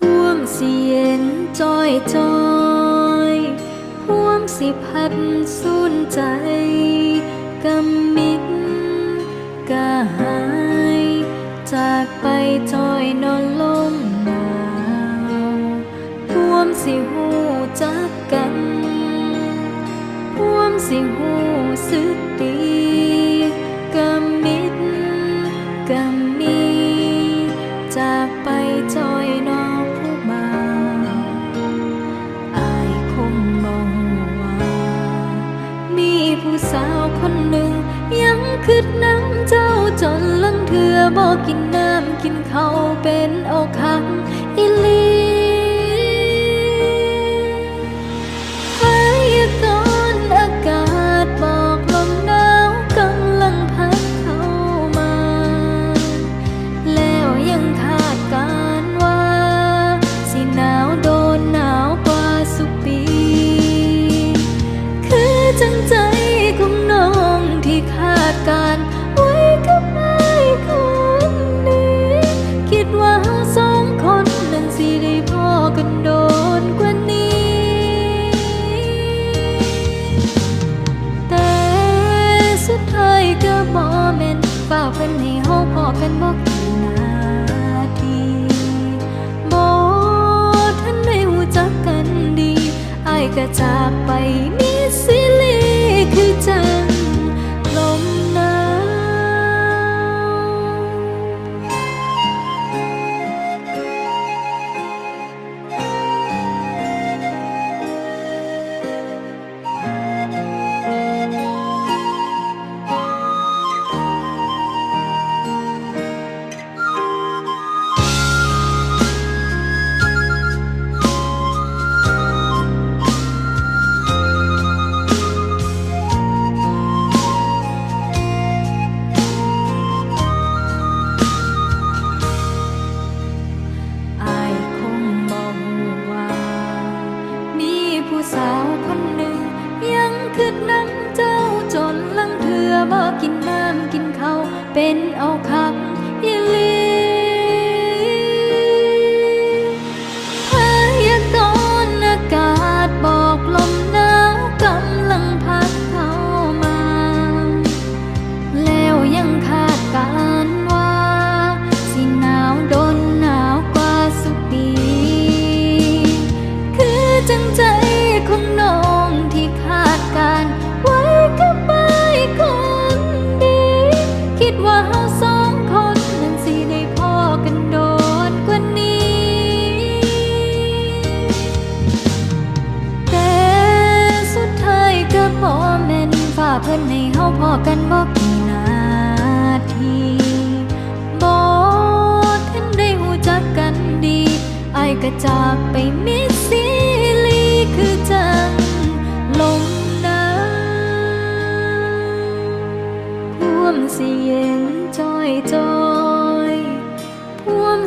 พ่วงเสียนจอยจอยพ่วงสิพัดสุนใจกำมิดกะหายจากไปจอยนอนลมหนาวพ่วงสิหูจักกันพ่วงสิหูสึกดี walking เขาพอกันบอกกี่นาทีบอกท่านไม่หูจักกันดีไอ้กระจากไป สาวคนหนึ่ง ยังคืดน้ำเจ้าจนลังเถือบ่กินน้ำกินเขาเป็นเอาคัก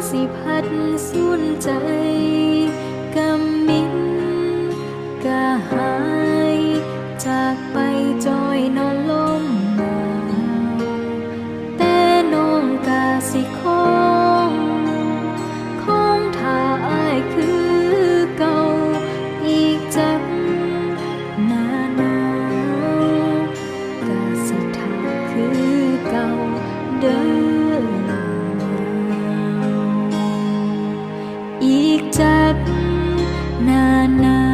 สิพัดสุนใจกำมินกะหาย จากไปจอยน้อง ஞான